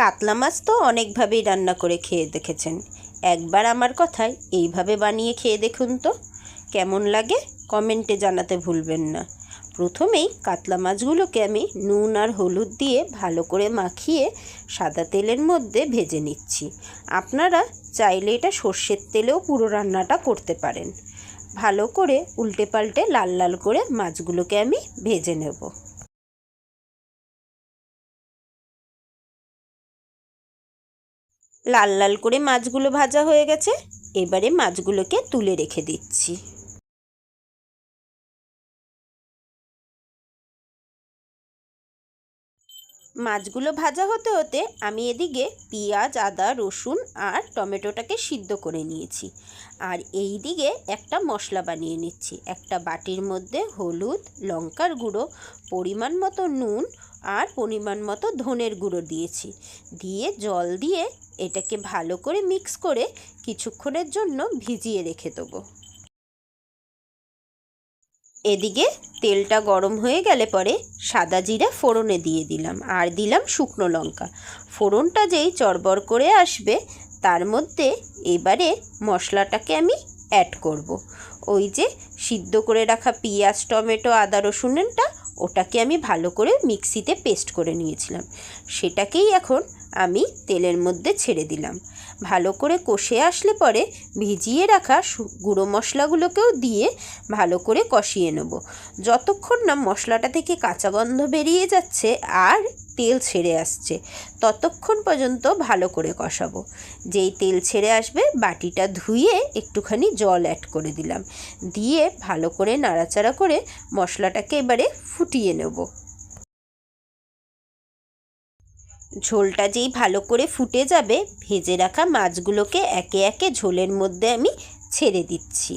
কাতলা মাছ তো অনেকভাবেই রান্না করে খেয়ে দেখেছেন। একবার আমার কথায় এইভাবে বানিয়ে খেয়ে দেখুন তো। কেমন লাগে কমেন্টে জানাতে ভুলবেন না। প্রথমেই কাতলা মাছগুলোকে আমি নুন আর হলুদ দিয়ে ভালো করে মাখিয়ে সাদা তেলের মধ্যে ভেজে নিচ্ছি। আপনারা চাইলে এটা সর্ষের তেলেও পুরো রান্নাটা করতে পারেন। ভালো করে উল্টে পাল্টে লাল লাল করে মাছগুলোকে আমি ভেজে নেব। লাল লাল করে মাছগুলো ভাজা হয়ে গেছে। এবারে মাছগুলোকে তুলে রেখে দিচ্ছি। মাছগুলো ভাজা হতে হতে আমি এদিকে পেঁয়াজ, আদা, রসুন আর টমেটোটাকে সিদ্ধ করে নিয়েছি। আর এই দিকে একটা মশলা বানিয়ে নিচ্ছি। একটা বাটির মধ্যে হলুদ, লঙ্কার গুঁড়ো, পরিমাণ মতো নুন আর পরিমাণ মতো ধনের গুঁড়ো দিয়েছি। দিয়ে জল দিয়ে এটাকে ভালো করে মিক্স করে কিছুক্ষণের জন্য ভিজিয়ে রেখে দেবো। এদিকে তেলটা গরম হয়ে গেলে পরে সাদা জিরা ফোড়নে দিয়ে দিলাম আর দিলাম শুকনো লঙ্কা ফোড়নটা যেই চড়বড় করে আসবে, তার মধ্যে এবারে মশলাটাকে আমি অ্যাড করব। ওই যে সিদ্ধ করে রাখা পেঁয়াজ, টমেটো, আদা রসুনটা ওটাকে আমি ভালো করে মিক্সিতে পেস্ট করে নিয়েছিলাম সেটাকেই এখন আমি তেলের মধ্যে ছেড়ে দিলাম। ভালো করে কষে আসলে পরে ভিজিয়ে রাখা গুঁড়ো মশলাগুলোকেও দিয়ে ভালো করে কষিয়ে নেব। যতক্ষণ না মশলাটা থেকে কাঁচা গন্ধ বেরিয়ে যাচ্ছে আর তেল ছেড়ে আসছে, ততক্ষণ পর্যন্ত ভালো করে কষাবো। যেই তেল ছেড়ে আসবে, বাটিটা ধুয়ে একটুখানি জল অ্যাড করে দিলাম। দিয়ে ভালো করে নাড়াচাড়া করে মশলাটাকে এবারে ফুটিয়ে নেব। ঝোলটা যেই ভালো করে ফুটে যাবে, ভেজে রাখা মাছগুলোকে একে একে ঝোলের মধ্যে আমি ছেড়ে দিচ্ছি।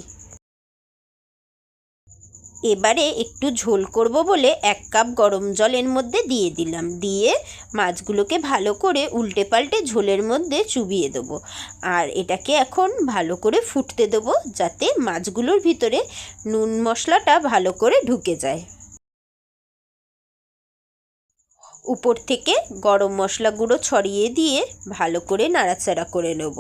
এবারে একটু ঝোল করব বলে এক কাপ গরম জলের মধ্যে দিয়ে দিলাম। দিয়ে মাছগুলোকে ভালো করে উল্টে পাল্টে ঝোলের মধ্যে চুবিয়ে দেবো। আর এটাকে এখন ভালো করে ফুটতে দেবো যাতে মাছগুলোর ভিতরে নুন মশলাটা ভালো করে ঢুকে যায়। উপর থেকে গরম মশলা গুঁড়ো ছড়িয়ে দিয়ে ভালো করে নাড়াচাড়া করে নেব।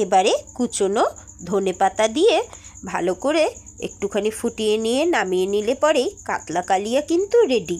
এবারে কুচনো ধনে পাতা দিয়ে ভালো করে একটুখানি ফুটিয়ে নিয়ে নামিয়ে নিলে পরেই কাতলা কালিয়া কিন্তু রেডি